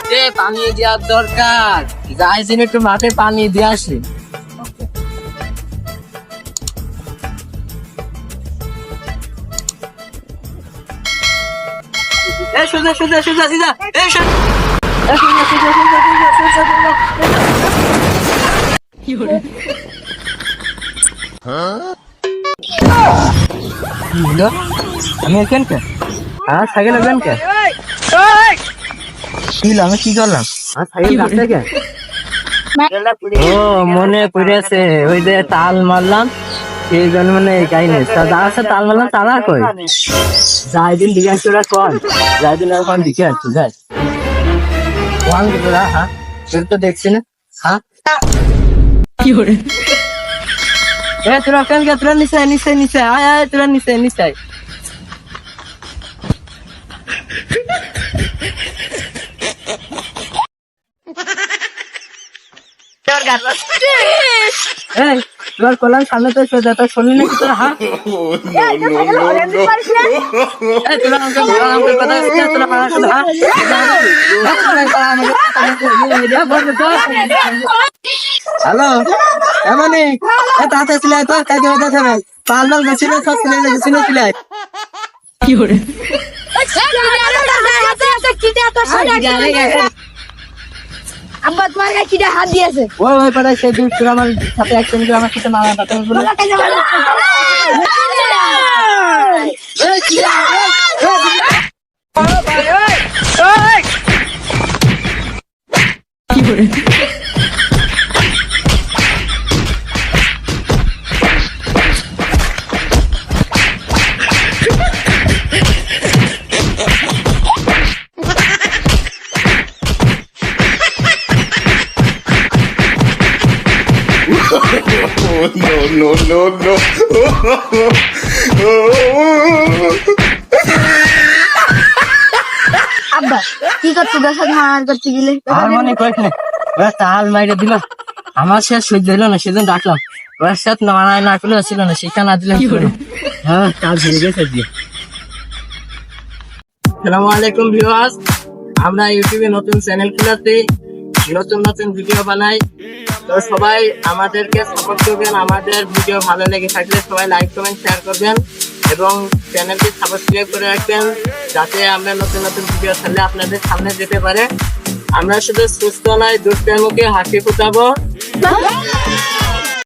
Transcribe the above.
মাঠে পানি দেওয়ার দরকার। যাই জন্য একটু মাঠে পানি দিয়ে আসি। এই সোজা হ্যাঁ আমি কি সাইকেল রাখতে কে? ও মনে পড়েছে ওই যে তাল মারলাম সেই জন্য মানে এই কাহিনী তা যার সাথে তাল মারলাম তারা কই? যাই দিন দিকে আসছে ওরা কন। যাই দিন কন দিকে আসছে যাই। ওয়ান তোরা হ্যাঁ? তো দেখছি না। হ্যাঁ? এ তোরা কেন কে তোরা নিচে নিচে নিচে আয় আয় তোরা নিচে নিচে আয়। এই তোর কলাম সামনে তো সোজা তোর শুনলি নাকি তোর হ্যাঁ? তোরা আমার হ্যাঁ হ্যালো এমনি এ তাতে ছিল তো কাজ পাল মাল গেছিল সব ছিল গেছিল ছিল আব্বা তোমার গায়ে কিটা হাত দিয়েছে? ওই ওই পাড়ায় সেই দুই তোরা আমার সাথে একজন করে আমার সাথে মারা তাতে বলে। Oh, no, no, no, no. আব্বা কি করছ? ধান করতে গেলে। আর মনে না তাল মাইরে দিল। আমার সে সহ্য হলো না সেদিন ডাকলাম। না করলে ছিল না শিক্ষা না দিলে হ্যাঁ কাল ঝেড়ে গেছে দিয়ে সালামু আলাইকুম ভিউয়ার্স। আমরা ইউটিউবে নতুন চ্যানেল খুলাতে নতুন নতুন ভিডিও বানাই। তো সবাই আমাদেরকে সাপোর্ট করবেন, আমাদের ভিডিও ভালো লেগে থাকলে সবাই লাইক কমেন্ট শেয়ার করবেন এবং চ্যানেলটি সাবস্ক্রাইব করে রাখবেন যাতে আমরা নতুন নতুন ভিডিও ছাড়লে আপনাদের সামনে যেতে পারে। আমরা শুধু সুস্থ নয় দুষ্টের মুখে হাসি ফুটাবো।